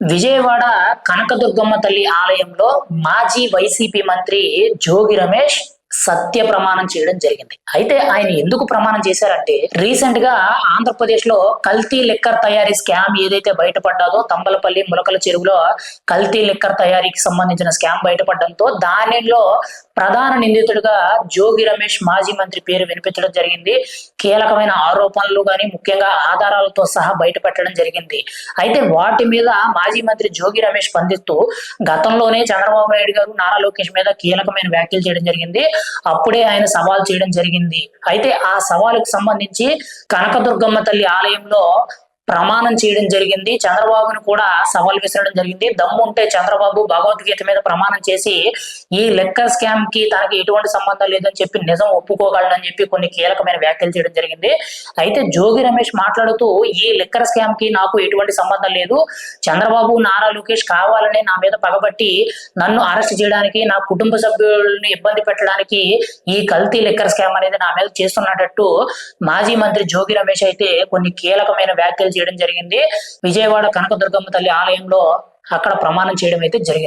విజయవాడ కనకదుర్గమ్మ తల్లి ఆలయంలో మాజీ వైసీపీ మంత్రి జోగి రమేష్ సత్య ప్రమాణం చేయడం జరిగింది. అయితే ఆయన ఎందుకు ప్రమాణం చేశారంటే రీసెంట్గా ఆంధ్రప్రదేశ్లో కల్తీ లిక్కర్ తయారీ స్కామ్ ఏదైతే బయటపడ్డాదో తంబలపల్లి ములకల చెరువులో కల్తీ లిక్కర్ తయారీకి సంబంధించిన స్కామ్ బయటపడడంతో దానిలో ప్రధాన నిందితుడిగా జోగి రమేష్ మాజీ మంత్రి పేరు వినిపించడం జరిగింది. కీలకమైన ఆరోపణలు గాని ముఖ్యంగా ఆధారాలతో సహా బయటపెట్టడం జరిగింది. అయితే వాటి మీద మాజీ మంత్రి జోగి రమేష్ స్పందిస్తూ గతంలోనే చంద్రబాబు నాయుడు గారు నారా లోకేష్ మీద కీలకమైన వ్యాఖ్యలు చేయడం జరిగింది. అప్పుడే ఆయన సవాల్ చేయడం జరిగింది. అయితే ఆ సవాలుకు సంబంధించి కనకదుర్గమ్మ తల్లి ఆలయంలో ప్రమాణం చేయడం జరిగింది. చంద్రబాబును కూడా సవాల్ విసరడం జరిగింది. దమ్ము ఉంటే చంద్రబాబు భగవద్గీత మీద ప్రమాణం చేసి ఈ లెక్కర్ స్కామ్కి తనకి ఎటువంటి సంబంధం లేదని చెప్పి నిజం ఒప్పుకోగలడని చెప్పి కొన్ని కీలకమైన వ్యాఖ్యలు చేయడం జరిగింది. అయితే జోగి రమేష్ మాట్లాడుతూ ఈ లెక్కర్ స్కామ్కి నాకు ఎటువంటి సంబంధం లేదు. చంద్రబాబు నారా లోకేష్ కావాలని నా మీద పగబట్టి నన్ను అరెస్ట్ చేయడానికి నా కుటుంబ సభ్యుల్ని ఇబ్బంది పెట్టడానికి ఈ కల్తీ లెక్కర్ స్కామ్ అనేది నా మీద చేస్తున్నట్టు మాజీ మంత్రి జోగి రమేష్ అయితే కొన్ని కీలకమైన వ్యాఖ్యలు చేయడం జరిగింది. విజయవాడ కనకదుర్గమ్మ తల్లి ఆలయంలో అక్కడ ప్రమాణం చేయడం అయితే జరిగింది.